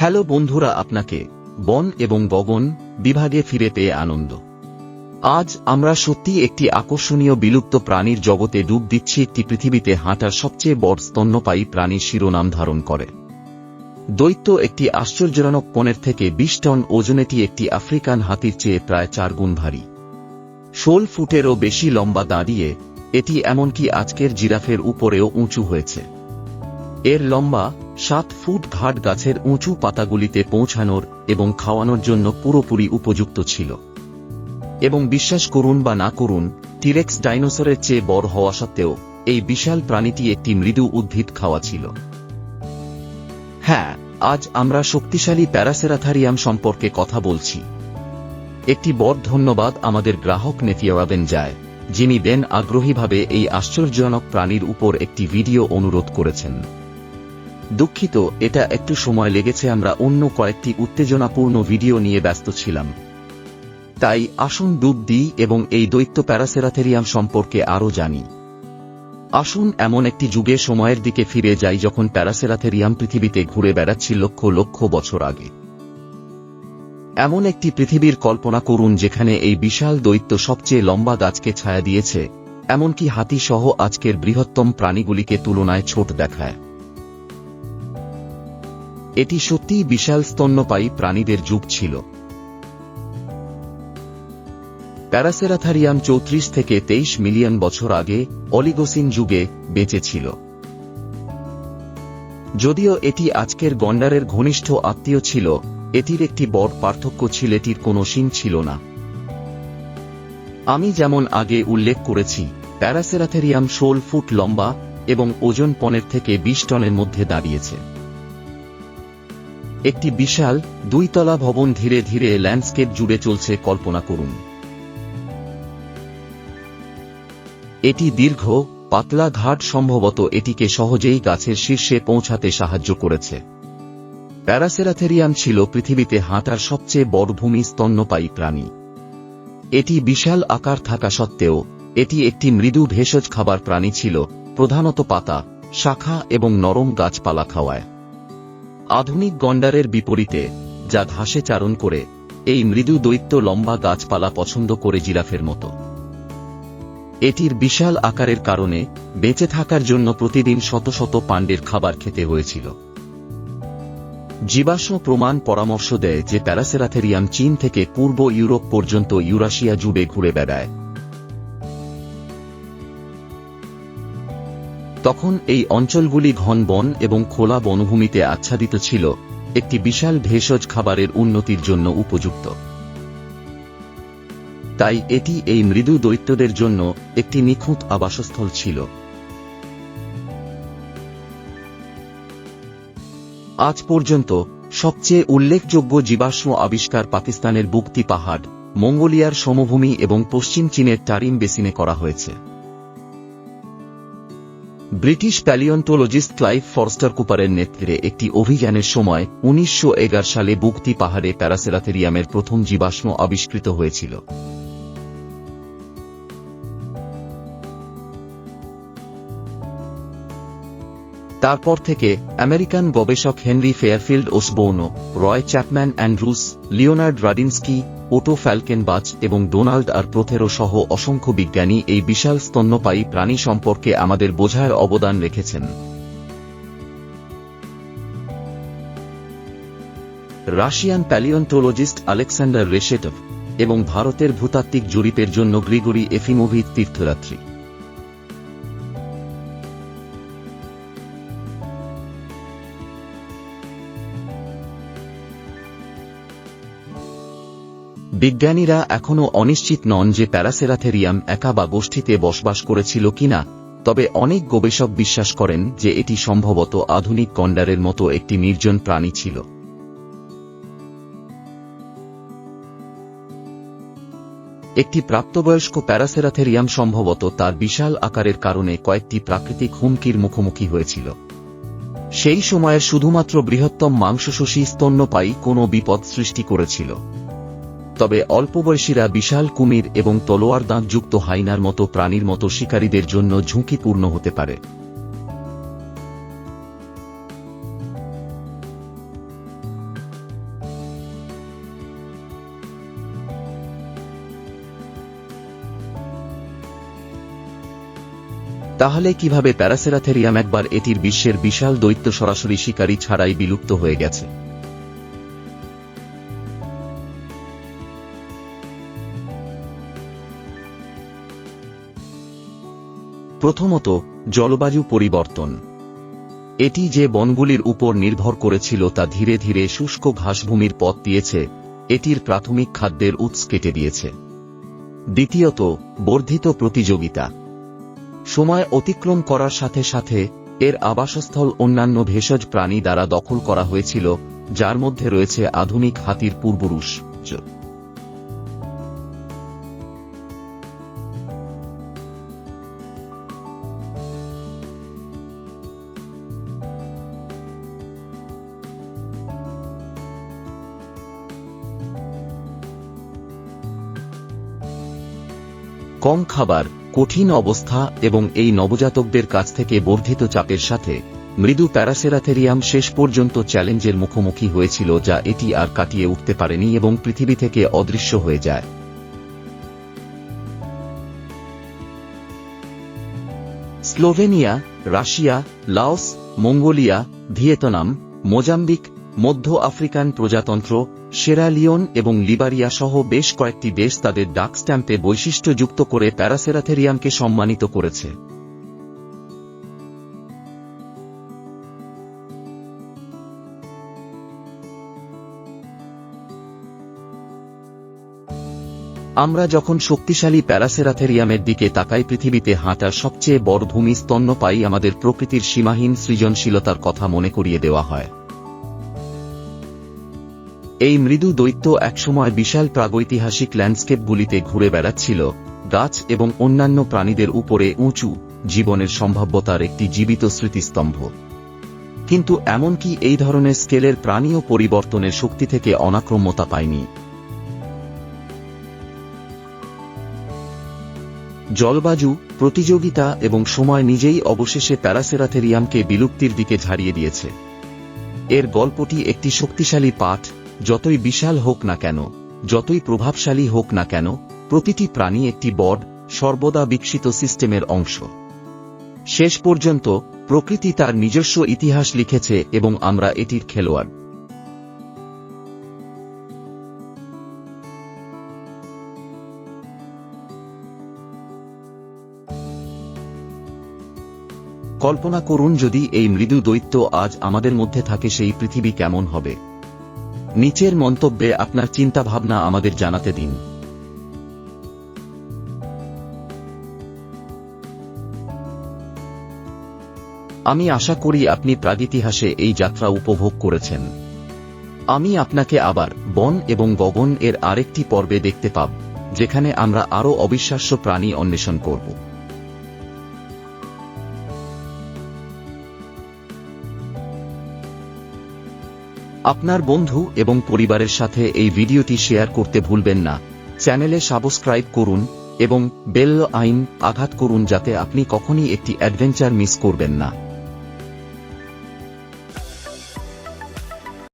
Hello বন্ধুরা, আপনাকে বন এবং গগন বিভাগে ফিরে পেয়ে আনন্দ। আজ আমরা সত্যি একটি আকর্ষণীয় বিলুপ্ত প্রাণীর জগতে ডুব দিচ্ছি একটি পৃথিবীতে হাঁটার সবচেয়ে বড় স্তন্যপায়ী প্রাণীর শিরোনাম ধারণ করে। দৈত্য একটি আশ্চর্যজনক পনেরো থেকে বিশ টন ওজনেটি একটি আফ্রিকান হাতির চেয়ে প্রায় চার গুণ ভারী। ষোল ফুটেরও বেশি লম্বা দাঁড়িয়ে এটি এমনকি আজকের জিরাফের উপরেও উঁচু হয়েছে। এর লম্বা সাত ফুট ঘাট গাছের উঁচু পাতাগুলিতে পৌঁছানোর এবং খাওয়ানোর জন্য পুরোপুরি উপযুক্ত ছিল। এবং বিশ্বাস করুন বা না করুন, টিরেক্স ডাইনোসরের চেয়ে বড় হওয়া সত্ত্বেও, এই বিশাল প্রাণীটি একটি মৃদু উদ্ভিদ খাওয়া ছিল। হ্যাঁ আজ আমরা শক্তিশালী প্যারাসেরাথারিয়াম সম্পর্কে কথা বলছি। একটি বড় ধন্যবাদ আমাদের গ্রাহক নেফিয়াবেন যায় যিনি দেন আগ্রহীভাবে এই আশ্চর্যজনক প্রাণীর উপর একটি ভিডিও অনুরোধ করেছেন। দুঃখিত, এটা একটু সময় লেগেছে, আমরা অন্য কয়েকটি উত্তেজনাপূর্ণ ভিডিও নিয়ে ব্যস্ত ছিলাম। তাই আসুন ডুব দিই এবং এই দৈত্য প্যারাসেরাথেরিয়াম সম্পর্কে আরও জানি। আসুন এমন একটি যুগে সময়ের দিকে ফিরে যাই যখন প্যারাসেরাথেরিয়াম পৃথিবীতে ঘুরে বেড়াচ্ছিল লক্ষ লক্ষ বছর আগে। এমন একটি পৃথিবীর কল্পনা করুন যেখানে এই বিশাল দৈত্য সবচেয়ে লম্বা গাছকে ছায়া দিয়েছে, এমনকি হাতি সহ আজকের বৃহত্তম প্রাণীগুলিকে তুলনায় ছোট দেখায়। এটি সত্যিই বিশাল স্তন্যপায়ী প্রাণীদের যুগ ছিল। প্যারাসেরাথারিয়াম চৌত্রিশ থেকে তেইশ মিলিয়ন বছর আগে অলিগোসিন যুগে বেঁচে ছিল। যদিও এটি আজকের গন্ডারের ঘনিষ্ঠ আত্মীয় ছিল, এটির একটি বড় পার্থক্য ছিল এটির কোনো শিং ছিল না। আমি যেমন আগে উল্লেখ করেছি, প্যারাসেরাথেরিয়াম ষোল ফুট লম্বা এবং ওজন পনেরো থেকে বিশ টনের মধ্যে দাঁড়িয়েছে। একটি বিশাল, দুইতলা ভবন ধীরে ধীরে ল্যান্ডস্কেপ জুড়ে চলছে কল্পনা করুন। এটি দীর্ঘ, পাতলা ঘাট সম্ভবত এটিকে সহজেই গাছের শীর্ষে পৌঁছাতে সাহায্য করেছে। প্যারাসেরাথেরিয়াম ছিল পৃথিবীতে হাঁটার সবচেয়ে বড় ভূমি স্তন্যপায়ী প্রাণী। এটি বিশাল আকার থাকা সত্ত্বেও, এটি একটি মৃদু ভেষজ খাবার প্রাণী ছিল, প্রধানত পাতা, শাখা এবং নরম গাছপালা খাওয়ায়। আধুনিক গন্ডারের বিপরীতে, যা ঘাসে চারণ করে, এই মৃদু দৈত্য লম্বা গাছপালা পছন্দ করে জিরাফের মতো। এটির বিশাল আকারের কারণে, বেঁচে থাকার জন্য প্রতিদিন শত শত পাণ্ডের খাবার খেতে হয়েছিল। জীবাশ্ম প্রমাণ পরামর্শ দেয় যে প্যারাসেরাথেরিয়াম চীন থেকে পূর্ব ইউরোপ পর্যন্ত ইউরাশিয়া জুড়ে ঘুরে বেড়ায়। তখন এই অঞ্চলগুলি ঘন বন এবং খোলা বনভূমিতে আচ্ছাদিত ছিল, একটি বিশাল ভেষজ খাবারের উন্নতির জন্য উপযুক্ত। তাই এটি এই মৃদু দৈত্যদের জন্য একটি নিখুঁত আবাসস্থল ছিল। আজ পর্যন্ত সবচেয়ে উল্লেখযোগ্য জীবাশ্ম আবিষ্কার পাকিস্তানের বুকতি পাহাড়, মঙ্গোলিয়ার সমভূমি এবং পশ্চিম চীনের টারিম বেসিনে করা হয়েছে। ব্রিটিশ প্যালিওন্টোলজিস্ট ক্লাইভ ফরস্টার কুপারের নেতৃত্বে একটি অভিযানের সময় উনিশশো এগারো সালে বুকতি পাহাড়ে প্যারাসেরাথেরিয়ামের প্রথম জীবাশ্ম আবিষ্কৃত হয়েছিল। তারপর থেকে, আমেরিকান গবেষক Henry Fairfield Osborn Roy Chapman Andrews, Leonard Radinsky, Otto Falkenbach এবং ডোনাল্ড আর প্রথেরো সহ অসংখ্য বিজ্ঞানী এই বিশাল স্তন্যপায়ী প্রাণী সম্পর্কে আমাদের বোঝার অবদান রেখেছেন। রাশিয়ান প্যালিওন্টোলজিস্ট আলেকসান্ডার রেশেটভ এবং ভারতের ভূতাত্ত্বিক জরিপের জন্য গ্রিগরি এফিমোভিত তীর্থযাত্রী। বিজ্ঞানীরা এখনও অনিশ্চিত নন যে প্যারাসেরাথেরিয়াম একা বা গোষ্ঠীতে বসবাস করেছিল কিনা, তবে অনেক গবেষক বিশ্বাস করেন যে এটি সম্ভবত আধুনিক গন্ডারের মতো একটি নির্জন প্রাণী ছিল। একটি প্রাপ্তবয়স্ক প্যারাসেরাথেরিয়াম সম্ভবত তার বিশাল আকারের কারণে কয়েকটি প্রাকৃতিক হুমকির মুখোমুখি হয়েছিল। সেই সময়ে শুধুমাত্র বৃহত্তম মাংসশোষী স্তন্যপায়ী কোনো বিপদ সৃষ্টি করেছিল। তবে অল্পবয়সীরা বিশাল কুমির এবং তলোয়ার দাঁতযুক্ত হাইনার মতো প্রাণীর মতো শিকারীদের জন্য ঝুঁকিপূর্ণ হতে পারে। তাহলে কীভাবে প্যারাসেরাথেরিয়াম একবার এটির বিশ্বের বিশাল দৈত্য সরাসরি শিকারী ছাড়াই বিলুপ্ত হয়ে গেছে? প্রথমত, জলবায়ু পরিবর্তন। এটি যে বনগুলির উপর নির্ভর করেছিল তা ধীরে ধীরে শুষ্ক ঘাসভূমির পথ দিয়েছে, এটির প্রাথমিক খাদ্যের উৎস কেটে দিয়েছে। দ্বিতীয়ত, বর্ধিত প্রতিযোগিতা। সময় অতিক্রম করার সাথে সাথে, এর আবাসস্থল অন্যান্য ভেষজ প্রাণী দ্বারা দখল করা হয়েছিল, যার মধ্যে রয়েছে আধুনিক হাতির পূর্বপুরুষ। কম খাবার, কঠিন অবস্থা এবং এই নবজাতকদের কাছ থেকে বর্ধিত চাপের সাথে মৃদু প্যারাসেরাথেরিয়াম শেষ পর্যন্ত চ্যালেঞ্জের মুখোমুখি হয়েছিল যা এটি আর কাটিয়ে উঠতে পারেনি এবং পৃথিবী থেকে অদৃশ্য হয়ে যায়। Slovenia, Russia, Laos, Mongolia, Vietnam, Mozambique মধ্য আফ্রিকান প্রজাতন্ত্র সেরালিওন এবং লিবারিয়া সহ বেশ কয়েকটি দেশ তাদের ডাক স্ট্যাম্পে বৈশিষ্ট্যযুক্ত করে প্যারাসেরাথেরিয়ামকে সম্মানিত করেছে। আমরা যখন শক্তিশালী প্যারাসেরাথেরিয়ামের দিকে তাকাই, পৃথিবীতে হাঁটার সবচেয়ে বড় ভূমি স্তন্যপায়ী আমাদের প্রকৃতির সীমাহীন সৃজনশীলতার কথা মনে করিয়ে দেওয়া হয়। এই মৃদু দৈত্য একসময় বিশাল প্রাগৈতিহাসিক ল্যান্ডস্কেপগুলিতে ঘুরে বেড়াচ্ছিল, গাছ এবং অন্যান্য প্রাণীদের উপরে উঁচু, জীবনের সম্ভাব্যতার একটি জীবিত স্মৃতিস্তম্ভ। কিন্তু এমনকি এই ধরনের স্কেলের প্রাণীও পরিবর্তনের শক্তি থেকে অনাক্রম্যতা পায়নি। জলবায়ু, প্রতিযোগিতা এবং সময় নিজেই অবশেষে প্যারাসেরাথেরিয়ামকে বিলুপ্তির দিকে ঝাড়িয়ে দিয়েছে। এর গল্পটি একটি শক্তিশালী পাঠ যতই বিশাল হোক না কেন, যতই প্রভাবশালী হোক না কেন, প্রতিটি প্রাণী একটি বড, সর্বদা বিকশিত সিস্টেমের অংশ। শেষ পর্যন্ত প্রকৃতি তার নিজস্ব ইতিহাস লিখেছে এবং আমরা এটির খেলোয়াড়। কল্পনা করুন যদি এই মৃদু দৈত্য আজ আমাদের মধ্যে থাকে সেই পৃথিবী কেমন হবে। নিচের মন্তব্যে আপনার চিন্তাভাবনা আমাদের জানাতে দিন। আমি আশা করি আপনি প্রাগিতিহাসে এই যাত্রা উপভোগ করেছেন। আমি আপনাকে আবার বন এবং গগন এর আরেকটি পর্বে দেখতে পাব, যেখানে আমরা আরও অবিশ্বাস্য প্রাণী অন্বেষণ করব। আপনার বন্ধু এবং পরিবারের সাথে এই ভিডিওটি শেয়ার করতে ভুলবেন না। চ্যানেলে সাবস্ক্রাইব করুন এবং বেল আইন আঘাত করুন যাতে আপনি কখনই একটি অ্যাডভেঞ্চার মিস করবেন না।